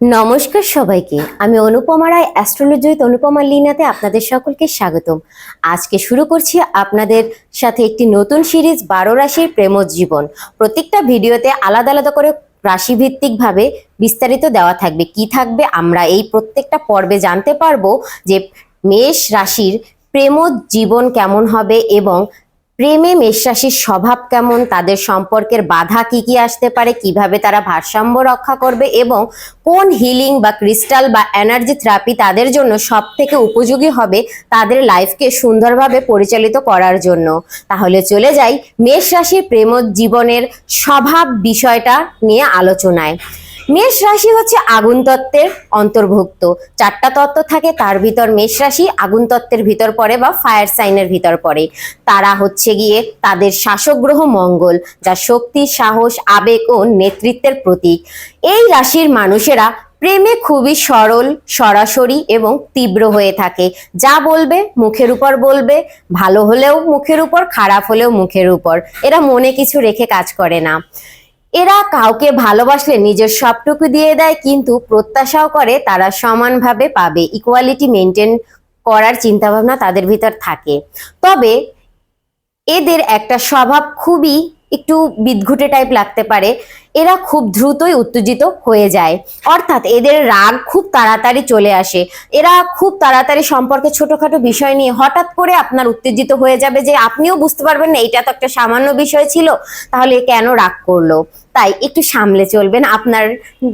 নমস্কার সবাইকে। আমি অনুপমা রায় অ্যাস্ট্রোলজিত অনুপমা লিনাতে আপনাদের সকলকে স্বাগতম। আজকে শুরু করছি আপনাদের সাথে একটি নতুন সিরিজ বারো রাশির প্রেমোজ্জীবন প্রত্যেকটা ভিডিওতে আলাদা আলাদা করে রাশিভিত্তিকভাবে বিস্তারিত দেওয়া থাকবে। কি থাকবে? আমরা এই প্রত্যেকটা পর্বে জানতে পারব যে মেষ রাশির প্রেম জীবন কেমন হবে এবং প্রেমে মেষ রাশির স্বভাব কেমন? তাদের সম্পর্কের বাধা কি কি আসতে পারে? কীভাবে তারা ভারসাম্য রক্ষা করবে? এবং কোন হিলিং বা ক্রিস্টাল বা এনার্জি থেরাপি তাদের জন্য সব থেকে উপযোগী হবে তাদের লাইফকে সুন্দরভাবে পরিচালিত করার জন্য? তাহলে চলে যাই মেষ রাশির প্রেম জীবনের স্বভাব বিষয়টা নিয়ে আলোচনায়। মেষ রাশি হচ্ছে আগুন তত্ত্বের অন্তর্ভুক্ত। চারটা তত্ত্ব থাকে, তার ভিতর মেষ রাশি আগুন তত্ত্বের ভিতর পড়ে বা ফায়ার সাইনের ভিতর পড়ে। তারা হচ্ছে গিয়ে তাদের শাসক গ্রহ মঙ্গল, যা শক্তি, সাহস, আবেগ ও নেতৃত্বের প্রতীক। এই রাশির মানুষেরা প্রেমে খুবই সরল, সরাসরি এবং তীব্র হয়ে থাকে। যা বলবে মুখের উপর বলবে, ভালো হলেও মুখের উপর, খারাপ হলেও মুখের উপর। এরা মনে কিছু রেখে কাজ করে না। এরা কাউকে ভালোবাসলে নিজের সবটুকু দিয়ে দেয়, কিন্তু প্রত্যাশাও করে তারা সমানভাবে পাবে। ইকুয়ালিটি মেনটেন করার চিন্তাভাবনা তাদের ভিতর থাকে। তবে এদের একটা স্বভাব খুবই একটু বিদঘুটে টাইপ লাগতে পারে। এরা খুব দ্রুতই উত্তেজিত হয়ে যায়। অর্থাৎ এদের রাগ খুব তাড়াতাড়ি চলে আসে। এরা খুব তাড়াতাড়ি সম্পর্কে ছোটখাটো বিষয় নিয়ে হঠাৎ করে আপনার উত্তেজিত হয়ে যাবে যে, আপনিও বুঝতে পারবেন না এটা তো একটা সামান্য বিষয় ছিল, তাহলে কেন রাগ করল? তাই একটু সামলে চলবেন আপনার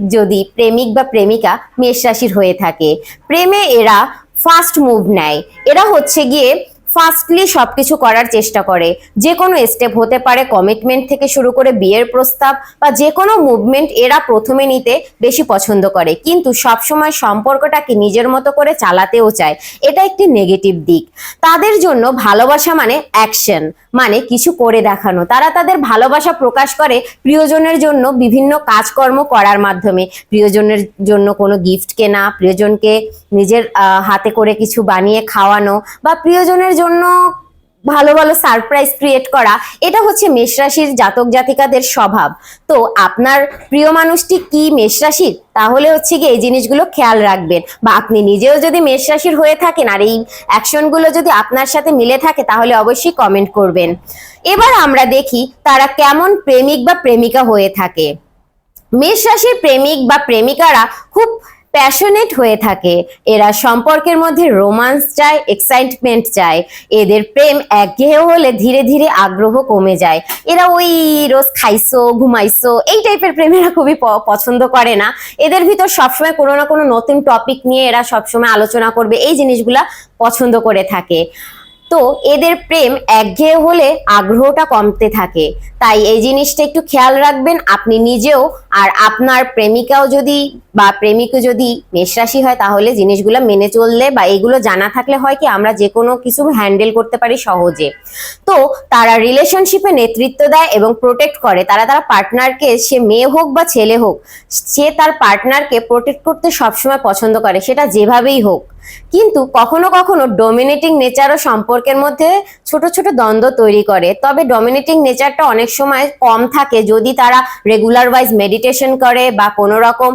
যদি প্রেমিক বা প্রেমিকা মেষ রাশির হয়ে থাকে। প্রেমে এরা ফাস্ট মুভ নেয়। এরা হচ্ছে গিয়ে ফার্স্টলি সবকিছু করার চেষ্টা করে। যে কোনো স্টেপ হতে পারে কমিটমেন্ট থেকে শুরু করে বিয়ের প্রস্তাব বা যে কোনো মুভমেন্ট এরা প্রথমে নিতে বেশি পছন্দ করে। কিন্তু সবসময় সম্পর্কটাকে নিজের মতো করে চালাতেও চায়। এটা একটি নেগেটিভ দিক। তাদের জন্য ভালোবাসা মানে অ্যাকশন মানে কিছু করে দেখানো। তারা তাদের ভালোবাসা প্রকাশ করে প্রিয়জনের জন্য বিভিন্ন কাজকর্ম করার মাধ্যমে। প্রিয়জনের জন্য কোনো গিফট কেনা, প্রিয়জনকে নিজের হাতে করে কিছু বানিয়ে খাওয়ানো বা প্রিয়জনের জন্য ভালো ভালো সারপ্রাইজ ক্রিয়েট করা, এটা হচ্ছে মেষ রাশির জাতক জাতিকাদের স্বভাব। তো আপনার প্রিয় মানুষটি কি মেষ রাশির? তাহলে হচ্ছে কি এই জিনিসগুলো খেয়াল রাখবেন। বা আপনি নিজেও যদি মেষ রাশির হয়ে থাকেন আর এই অ্যাকশনগুলো যদি আপনার সাথে মিলে থাকে, তাহলে অবশ্যই কমেন্ট করবেন। এবার আমরা দেখি তারা কেমন প্রেমিক বা প্রেমিকা হয়ে থাকে। মেষ রাশির প্রেমিক বা প্রেমিকারা খুব প্যাশনেট হয়ে থাকে। এরা সম্পর্কের মধ্যে রোমান্স চায় এক্সাইটমেন্ট চায়। এদের প্রেম একঘেয়ে হলে ধীরে ধীরে আগ্রহ কমে যায়। এরা ওই রোজ খাইছো, ঘুমাইছো, এই টাইপের প্রেমেরা খুবই পছন্দ করে না। এদের ভিতর সবসময় কোনো না কোনো নতুন টপিক নিয়ে এরা সবসময় আলোচনা করবে, এই জিনিসগুলা পছন্দ করে থাকে। তো এদের প্রেম একঘেয়ে হলে আগ্রহটা কমতে থাকে। তাই এই জিনিসটা একটু খেয়াল রাখবেন, আপনি নিজেও আর আপনার প্রেমিকাও যদি বা প্রেমিকও যদি মেষরাশি হয় তাহলে জিনিসগুলো মেনে চললে বা এগুলো জানা থাকলে হয় কি আমরা যে কোনো কিছু হ্যান্ডেল করতে পারি সহজে। তো তারা রিলেশনশিপে নেতৃত্ব দেয় এবং প্রোটেক্ট করে। তারা তারা পার্টনারকে সে মেয়ে হোক বা ছেলে হোক, সে তার পার্টনারকে প্রোটেক্ট করতে সবসময় পছন্দ করে, সেটা যেভাবেই হোক। কিন্তু কখনো কখনো ডোমিনেটিং নেচারও সম্পর্কের মধ্যে ছোট ছোট দ্বন্দ্ব তৈরি করে। তবে ডোমিনেটিং নেচারটা অনেক সময় কম থাকে যদি তারা রেগুলার ওয়াইজ মেডিটেশন করে বা কোনো রকম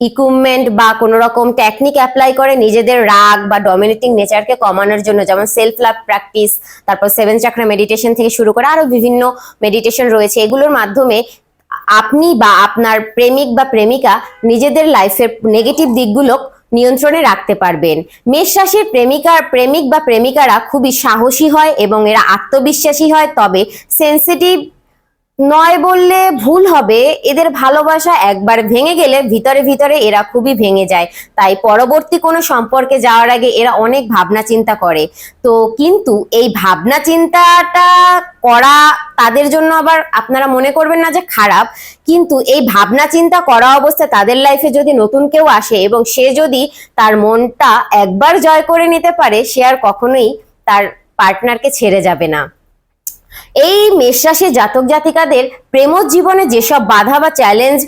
ইকুইপমেন্ট বা কোনো রকম টেকনিক অ্যাপ্লাই করে নিজেদের রাগ বা ডমিনেটিং নেচারকে কমানোর জন্য, যেমন সেলফ লাভ প্র্যাকটিস তারপর সেভেন চাকরা মেডিটেশন থেকে শুরু করে আরও বিভিন্ন মেডিটেশন রয়েছে। এগুলোর মাধ্যমে আপনি বা আপনার প্রেমিক বা প্রেমিকা নিজেদের লাইফের নেগেটিভ দিকগুলো নিয়ন্ত্রণে রাখতে পারবেন। মেষ রাশির প্রেমিকার, প্রেমিক বা প্রেমিকারা খুবই সাহসী হয় এবং এরা আত্মবিশ্বাসী হয়, তবে সেন্সিটিভ নয় বললে ভুল হবে। এদের ভালোবাসা একবার ভেঙে গেলে ভিতরে ভিতরে এরা খুবই ভেঙে যায়। তাই পরবর্তী কোনো সম্পর্কে যাওয়ার আগে এরা অনেক ভাবনা চিন্তা করে। তো কিন্তু এই ভাবনা চিন্তাটা করা তাদের জন্য আবার আপনারা মনে করবেন না যে খারাপ। কিন্তু এই ভাবনা চিন্তা করা অবস্থায় তাদের লাইফে যদি নতুন কেউ আসে এবং সে যদি তার মনটা একবার জয় করে নিতে পারে, সে আর কখনোই তার পার্টনারকে ছেড়ে যাবে না। এই মেষরাশির জাতক জাতিকাদের প্রেম জীবনে যেসব বাধা বা চ্যালেঞ্জ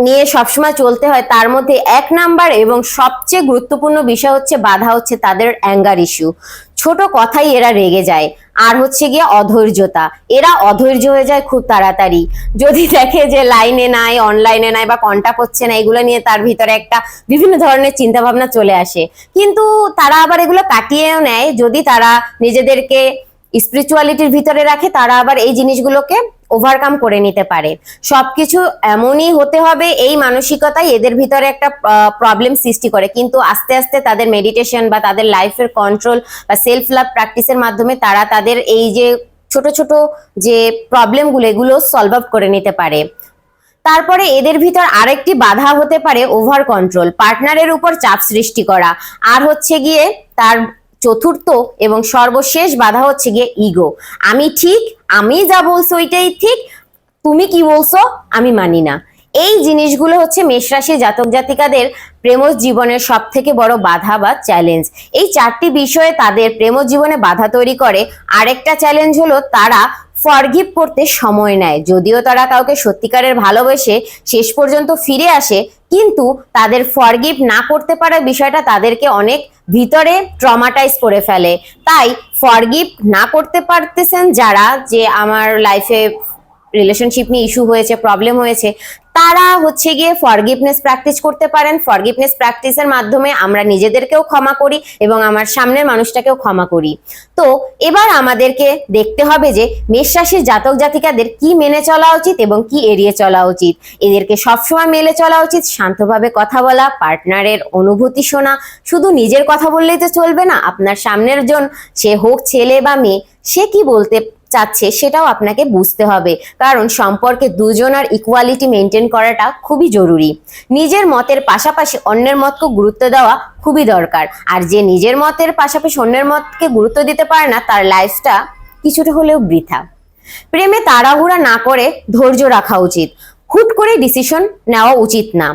নিয়ে সবসময় চলতে হয়, তার মধ্যে এক নাম্বার এবং সবচেয়ে গুরুত্বপূর্ণ বিষয় হচ্ছে, বাধা হচ্ছে তাদের অ্যাঙ্গার ইস্যু ছোট কথাই এরা রেগে যায়। আর হচ্ছে গিয়ে অধৈর্যতা। এরা অধৈর্য হয়ে যায় খুব তাড়াতাড়ি। যদি দেখে যে লাইনে নাই অনলাইনে নাই বা কন্টাক্ট হচ্ছে না, এগুলো নিয়ে তার ভিতরে একটা বিভিন্ন ধরনের চিন্তা ভাবনা চলে আসে। কিন্তু তারা আবার এগুলো কাটিয়েও নেয়। যদি তারা নিজেদেরকে স্পিরিচুয়ালিটির ভিতরে রাখে, তারা আবার এই জিনিসগুলোকে ওভারকাম করে নিতে পারে। সবকিছু এমনই হতে হবে, এই মানসিকতাই এদের ভিতরে একটা প্রবলেম সৃষ্টি করে। কিন্তু আস্তে আস্তে তাদের মেডিটেশন বা তাদের লাইফের কন্ট্রোল বা সেলফ লাভ প্র্যাকটিসের মাধ্যমে তারা তাদের এই যে ছোট ছোট যে প্রবলেমগুলো এগুলো সলভ আপ করে নিতে পারে। তারপরে এদের ভিতর আরেকটি বাধা হতে পারে ওভার কন্ট্রোল পার্টনারের উপর চাপ সৃষ্টি করা। আর হচ্ছে গিয়ে তার চতুর্থ এবং সর্বশেষ বাধা হচ্ছে গিয়ে ইগো আমি ঠিক, আমি যা বলছো ওইটাই ঠিক, তুমি কি বলছো, আমি মানি না। এই জিনিসগুলো হচ্ছে মেষরাশি জাতক জাতিকাদের প্রেম জীবনের সব থেকে বড় বাধা বা চ্যালেঞ্জ এই চারটি বিষয়ে তাদের প্রেম জীবনে বাধা তৈরি করে। আরেকটা চ্যালেঞ্জ হলো তারা ফরগিভ করতে সময় নেয়। যদিও তারা কাউকে সত্যিকারের ভালোবেসে শেষ পর্যন্ত ফিরে আসে, কিন্তু তাদের ফরগিভ না করতে পারার বিষয়টা তাদেরকে অনেক ভিতরে ট্রমাটাইজ করে ফেলে। তাই ফরগিভ না করতে পারতেছেন যারা যে আমার লাইফে রিলেশনশিপ নিয়ে ইস্যু হয়েছে প্রবলেম হয়েছে, তারা হচ্ছে গিয়ে ফরগিভনেস প্র্যাকটিস করতে পারেন। ফরগিভনেস প্র্যাকটিসের মাধ্যমে আমরা নিজেদেরকেও ক্ষমা করি এবং আমার সামনের মানুষটাকেও ক্ষমা করি। তো এবার আমাদেরকে দেখতে হবে যে মেষ রাশির জাতক জাতিকাদের কি মেনে চলা উচিত এবং কি এড়িয়ে চলা উচিত। এদেরকে সবসময় মেলে চলা উচিত, শান্তভাবে কথা বলা পার্টনারের অনুভূতি শোনা। শুধু নিজের কথা বললেই তো চলবে না, আপনার সামনের জন, সে হোক ছেলে বা মেয়ে, সে কি বলতে চাচ্ছে সেটাও আপনাকে বুঝতে হবে। কারণ সম্পর্কে দুজনার ইকুয়ালিটি মেনটেন করাটা খুবই জরুরি। নিজের মতের পাশাপাশি অন্যের মতকে গুরুত্ব দেওয়া খুবই দরকার। আর যে নিজের মতের পাশাপাশি অন্যের মতকে গুরুত্ব দিতে পারে না, তার লাইফটা কিছুটা হলেও বৃথা। প্রেমে তাড়াহুড়া না করে ধৈর্য রাখা উচিত। হুট করে ডিসিশন নেওয়া উচিত না।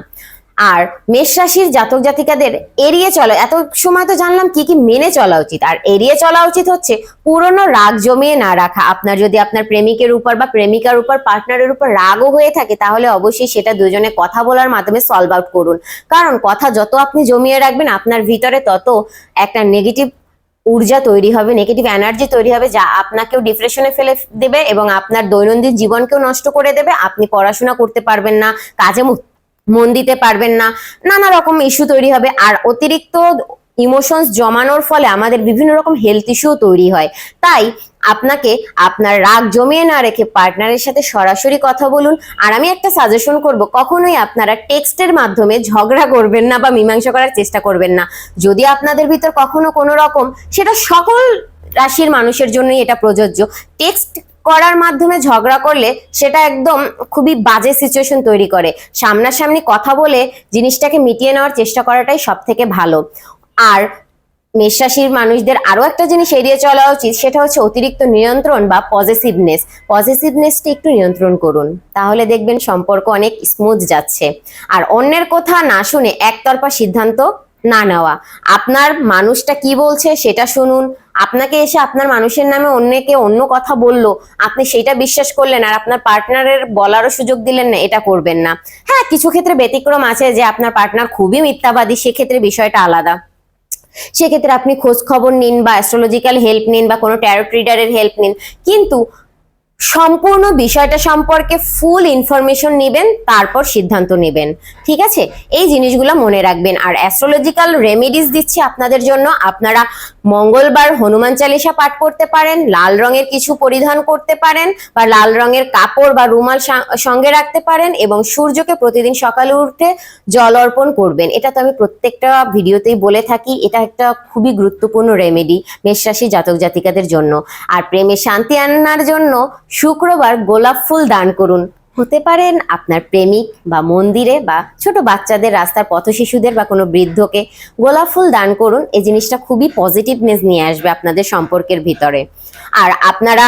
আর মেষ রাশির জাতক জাতিকাদের এড়িয়ে চলা, এত সময় তো জানলাম কি কি মেনে চলা উচিত। আর এড়িয়ে চলা উচিত হচ্ছে পুরনো রাগ জমিয়ে না রাখা। আপনার যদি আপনার প্রেমিকের উপর বা প্রেমিকার উপর পার্টনারের উপর রাগও হয়ে থাকে, তাহলে অবশ্যই সেটা দুজনে কথা বলার মাধ্যমে সলভ আউট করুন। কারণ কথা যত আপনি জমিয়ে রাখবেন, আপনার ভিতরে তত একটা নেগেটিভ ঊর্জা তৈরি হবে নেগেটিভ এনার্জি তৈরি হবে, যা আপনাকেও ডিপ্রেশনে ফেলে দেবে এবং আপনার দৈনন্দিন জীবনকেও নষ্ট করে দেবে। আপনি পড়াশোনা করতে পারবেন না, কাজে মন দিতে পারবেন না, নানা রকম ইস্যু তৈরি হবে। আর অতিরিক্ত ইমোশনস জমানোর ফলে আমাদের বিভিন্ন রকম হেলথ ইস্যু তৈরি হয়। তাই আপনাকে আপনার রাগ জমিয়ে না রেখে পার্টনারের সাথে সরাসরি কথা বলুন। আর আমি একটা সাজেশন করব, কখনোই আপনারা টেক্সটের মাধ্যমে ঝগড়া করবেন না বা মীমাংসা করার চেষ্টা করবেন না। যদি আপনাদের ভিতর কখনো কোনো রকম, সেটা সকল রাশির মানুষের জন্যই এটা প্রযোজ্য। টেক্সট করার মাধ্যমে ঝগড়া করলে সেটা একদম খুবই বাজে সিচুয়েশন তৈরি করে। সামনাসামনি কথা বলে জিনিসটাকে মিটিয়ে নেওয়ার চেষ্টা করাটাই সব থেকে ভালো। আর মেষরাশির মানুষদের আরও একটা জিনিস এড়িয়ে চলা উচিত, সেটা হচ্ছে অতিরিক্ত নিয়ন্ত্রণ বা পজিটিভনেস পজিটিভনেসটা একটু নিয়ন্ত্রণ করুন, তাহলে দেখবেন সম্পর্ক অনেক স্মুথ যাচ্ছে। আর অন্যের কথা না শুনে একতরফা সিদ্ধান্ত না নেওয়া। আপনার মানুষটা কি বলছে সেটা শুনুন। আপনাকে এসে আপনার মানুষের নামে অন্যকে অন্য কথা বলল, আপনি সেটা বিশ্বাস করলেন আর আপনার পার্টনারের বলারও সুযোগ দিলেন না, এটা করবেন না। হ্যাঁ কিছু ক্ষেত্রে ব্যতিক্রম আছে যে আপনার পার্টনার খুবই মিথ্যাবাদী, সেক্ষেত্রে বিষয়টা আলাদা। সেক্ষেত্রে আপনি খোঁজ খবর নিন বা অ্যাস্ট্রোলজিক্যাল হেল্প নিন বা কোনো ট্যারো ট্রিডারের হেল্প নিন। কিন্তু সম্পূর্ণ বিষয়টা সম্পর্কে ফুল ইনফরমেশন নেবেন, তারপর সিদ্ধান্ত নেবেন। ঠিক আছে? এই জিনিসগুলো মনে রাখবেন। আর অ্যাস্ট্রোলজিক্যাল রেমেডিস দিচ্ছি আপনাদের জন্য। আপনারা মঙ্গলবার হনুমান চালিসা পাঠ করতে পারেন, লাল রঙের কিছু পরিধান করতে পারেন, বা লাল রঙের কাপড় বা রুমাল সঙ্গে রাখতে পারেন এবং সূর্যকে প্রতিদিন সকালে উঠে জল অর্পণ করবেন। এটা তো আমি প্রত্যেকটা ভিডিওতেই বলে থাকি, এটা একটা খুবই গুরুত্বপূর্ণ রেমেডি মেষরাশি জাতক জাতিকাদের জন্য। আর প্রেমে শান্তি আনার জন্য শুক্রবার গোলাপ ফুল দান করুন। হতে পারেন আপনার প্রেমিক বা মন্দিরে বা ছোট বাচ্চাদের রাস্তার পথ শিশুদের বা কোনো বৃদ্ধকে গোলাপ ফুল দান করুন। এই জিনিসটা খুবই পজিটিভনেস নিয়ে আসবে আপনাদের সম্পর্কের ভিতরে। আর আপনারা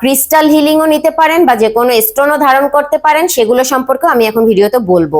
ক্রিস্টাল হিলিংও নিতে পারেন বা যে কোনো স্টোনও ধারণ করতে পারেন, সেগুলো সম্পর্কে আমি এখন ভিডিওতে বলব।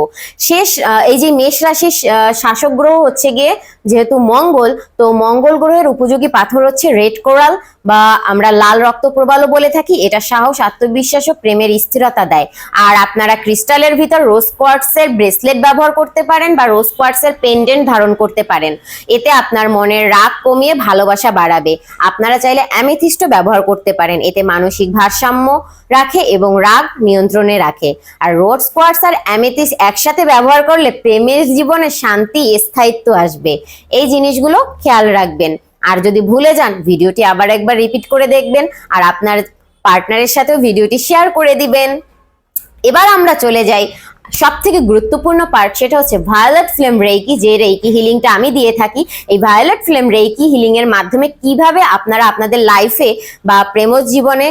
শেষ এই যে মেষ রাশির শাসক গ্রহ হচ্ছে গিয়ে যেহেতু মঙ্গল, তো মঙ্গল গ্রহের উপযোগী পাথর হচ্ছে রেড কোরাল বা আমরা লাল রক্ত প্রবালও বলে থাকি, এটা সাহস, আত্মবিশ্বাস ও প্রেমের স্থিরতা দেয়। আর আপনারা ক্রিস্টালের ভিতর রোজ কোয়ার্টসের ব্রেসলেট ব্যবহার করতে পারেন বা রোজ কোয়ার্টসের পেন্ডেন্ট ধারণ করতে পারেন। এতে আপনার মনের রাগ কমিয়ে ভালোবাসা বাড়াবে। আপনারা চাইলে অ্যামেথিস্টও ব্যবহার করতে পারেন। এতে মানসিক ভারসাম্য রাখে এবং রাগ নিয়ন্ত্রণে রাখে। আর রোড কোয়ার্টস আর অ্যামেথিস একসাথে ব্যবহার করলে প্রেমের জীবনে শান্তি, স্থায়িত্ব আসবে। এই জিনিসগুলো খেয়াল রাখবেন। আর যদি ভুলে যান, ভিডিওটি আবার একবার রিপিট করে দেখবেন আর আপনার পার্টনারের সাথেও ভিডিওটি শেয়ার করে দিবেন। এবার আমরা চলে যাই। সব থেকে গুরুত্বপূর্ণ পার্ট সেটা হচ্ছে ভায়োলেট ফ্লেম রেইকি যে রেইকি হিলিংটা আমি দিয়ে থাকি। এই ভায়োলেট ফ্লেম রেইকি হিলিং এর মাধ্যমে কীভাবে আপনারা আপনাদের লাইফে বা প্রেম জীবনে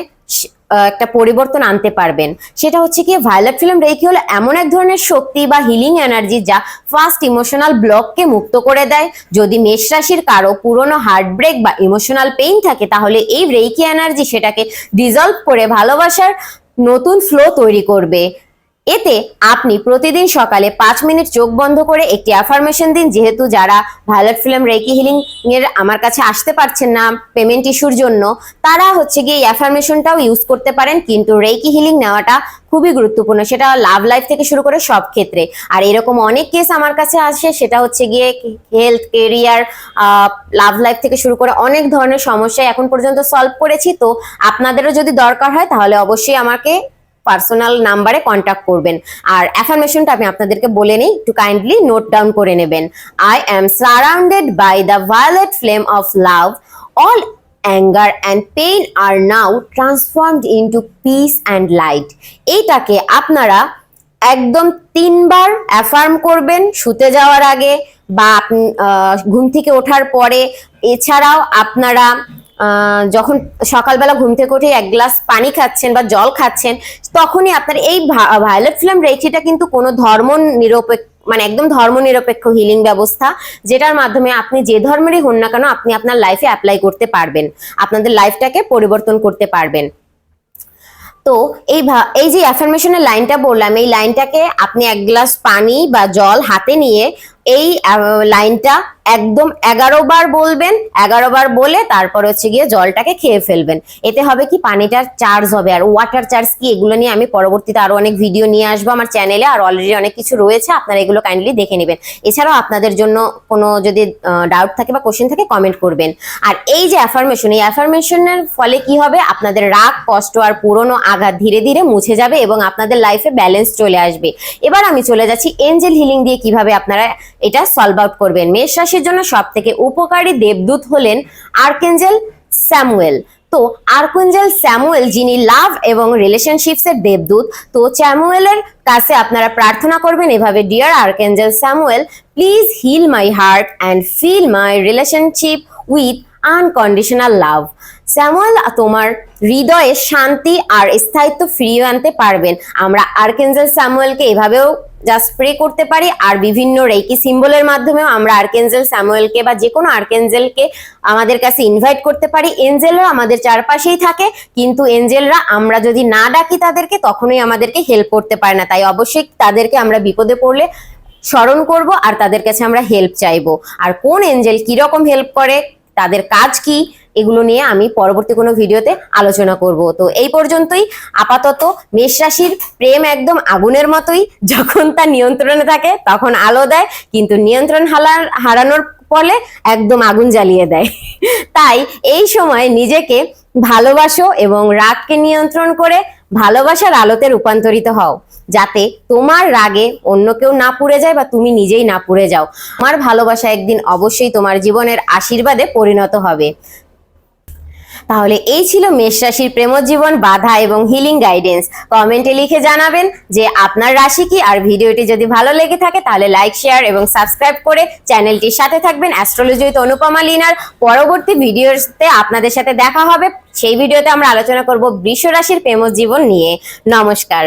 একটা পরিবর্তন আনতে পারবেন। সেটা হচ্ছে কি ভায়োলেট ফিল্ম রেকি হলো এমন এক ধরনের শক্তি বা হিলিং এনার্জি যা ফার্স্ট ইমোশনাল ব্লককে মুক্ত করে দেয়। যদি মেষ রাশির কারও পুরনো হার্টব্রেক বা ইমোশনাল পেইন থাকে, তাহলে এই রেইকি এনার্জি সেটাকে ডিজলভ করে ভালোবাসার নতুন ফ্লো তৈরি করবে। এতে আপনি প্রতিদিন সকালে পাঁচ মিনিট চোখ বন্ধ করে একটি অ্যাফার্মেশন দিন। যেহেতু যারা ভায়োলেট ফিল্ম রেকি হিলিং এর আমার কাছে আসতে পারছেন না পেমেন্ট ইস্যুর জন্য, তারা হচ্ছে গিয়ে এই অ্যাফার্মেশনটাও ইউজ করতে পারেন। কিন্তু রেকি হিলিং নেওয়াটা খুবই গুরুত্বপূর্ণ। সেটা লাভ লাইফ থেকে শুরু করে সব ক্ষেত্রে। আর এরকম অনেক কেস আমার কাছে আসে। সেটা হচ্ছে গিয়ে হেলথ কেরিয়ার লাভ লাইফ থেকে শুরু করে অনেক ধরনের সমস্যা এখন পর্যন্ত সলভ করেছি। তো আপনাদেরও যদি দরকার হয় তাহলে অবশ্যই আমাকে পার্সোনাল নাম্বারে কন্ট্যাক্ট করবেন। আর অ্যাফার্মেশনটা আমি আপনাদেরকে বলে নিই, একটু কাইন্ডলি নোট ডাউন করে নেবেন। I am surrounded by the violet flame of love all anger and pain are now transformed into peace and light এইটাকে আপনারা একদম তিনবার অ্যাফার্ম করবেন, শুতে যাওয়ার আগে বা ঘুম থেকে ওঠার পরে। এছাড়াও আপনারা যখন সকালবেলা ঘুম থেকে উঠে এক গ্লাস পানি খাচ্ছেন বা জল খাচ্ছেন, তখনই আপনার এই ভায়োলেট ফ্লেম রেখিটা কিন্তু কোনো ধর্ম নিরপেক্ষ মানে একদম ধর্ম নিরপেক্ষ হিলিং ব্যবস্থা, যেটার মাধ্যমে আপনি যে ধর্মেরই হন না কেন আপনি আপনার লাইফে অ্যাপ্লাই করতে পারবেন, আপনাদের লাইফটাকে পরিবর্তন করতে পারবেন। তো এই এই যে অ্যাফার্মেশনের লাইনটা বললাম, এই লাইনটাকে আপনি এক গ্লাস পানি বা জল হাতে নিয়ে এই লাইনটা একদম এগারো বার বলবেন এগারো বার বলে তারপর হচ্ছে গিয়ে জলটাকে খেয়ে ফেলবেন। এতে হবে কি, পানিটার চার্জ হবে। আর ওয়াটার চার্জ কি, এগুলো নিয়ে আমি পরবর্তীতে আরও অনেক ভিডিও নিয়ে আসব আমার চ্যানেলে আর অলরেডি অনেক কিছু রয়েছে, আপনারা এগুলো কাইন্ডলি দেখে নেবেন। এছাড়াও আপনাদের জন্য কোনো যদি ডাউট থাকে বা কোশ্চেন থাকে কমেন্ট করবেন। আর এই যে অ্যাফার্মেশন এই অ্যাফার্মেশনের ফলে কি হবে, আপনাদের রাগ, কষ্ট আর পুরনো আঘাত ধীরে ধীরে মুছে যাবে এবং আপনাদের লাইফে ব্যালেন্স চলে আসবে। এবার আমি চলে যাচ্ছি এঞ্জেল হিলিং দিয়ে কীভাবে আপনারা এটা সলভ আউট করবেন। মেষ রাশির জন্য সব থেকে উপকারী দেবদূত হলেন আর্কেঞ্জেল স্যামুয়েল তো আর্কেঞ্জেল স্যামুয়েল যিনি লাভ এবং রিলেশনশিপস এর দেবদূত, তো স্যামুয়েলের কাছে আপনারা প্রার্থনা করবেন এভাবে dear archangel Samuel please heal my heart and fill my relationship with unconditional love Samuel তোমার হৃদয়ে শান্তি আর স্থায়িত্ব ফিরিয়ে আনতে পারবেন। আমরা আর্কেঞ্জেল স্যামুয়েলকে এভাবেও জাস্ট প্রে করতে পারি আর বিভিন্ন রেকি সিম্বলের মাধ্যমেও আমরা আর্কেঞ্জেল স্যামুয়েলকে বা যে কোনো আর্কেঞ্জেলকে আমাদের কাছে ইনভাইট করতে পারি। এঞ্জেলরা আমাদের চারপাশেই থাকে, কিন্তু এঞ্জেলরা আমরা যদি না ডাকি তাদেরকে, তখনই আমাদেরকে হেল্প করতে পারে না। তাই অবশ্যই তাদেরকে আমরা বিপদে পড়লে স্মরণ করব আর তাদের কাছে আমরা হেল্প চাইব। আর কোন এঞ্জেল কীরকম হেল্প করে তাদের কাজ কি, এগুলো নিয়ে আমি পরবর্তী কোনো ভিডিওতে আলোচনা করব। তো এই পর্যন্তই। আপাতত মেষ রাশির প্রেম একদম আগুনের মতোই। যখন তা নিয়ন্ত্রণে থাকে, তখন আলো দেয়, কিন্তু নিয়ন্ত্রণ হালার, হারানোর ফলে একদম আগুন জ্বালিয়ে দেয়। তাই এই সময় নিজেকে ভালোবাসো এবং রাগকে নিয়ন্ত্রণ করে ভালোবাসার আলোতে রূপান্তরিত হও। যাতে তোমার রাগে অন্য কেউ না পুড়ে যায় বা তুমি নিজেই না পুড়ে যাও। আমার ভালোবাসা একদিন অবশ্যই তোমার জীবনের আশীর্বাদে পরিণত হবে। তাহলে এই ছিল মেষ রাশির প্রেমজীবন বাধা এবং হিলিং গাইডেন্স কমেন্টে লিখে জানাবেন যে আপনার রাশি কি আর ভিডিওটি যদি ভালো লেগে থাকে তাহলে লাইক শেয়ার এবং সাবস্ক্রাইব করে চ্যানেলটির সাথে থাকবেন অ্যাস্ট্রোলজি উইথ অনুপমা লিনার। পরবর্তী ভিডিওতে আপনাদের সাথে দেখা হবে। সেই ভিডিওতে আমরা আলোচনা করব বৃষ রাশির প্রেমজীবন নিয়ে। নমস্কার।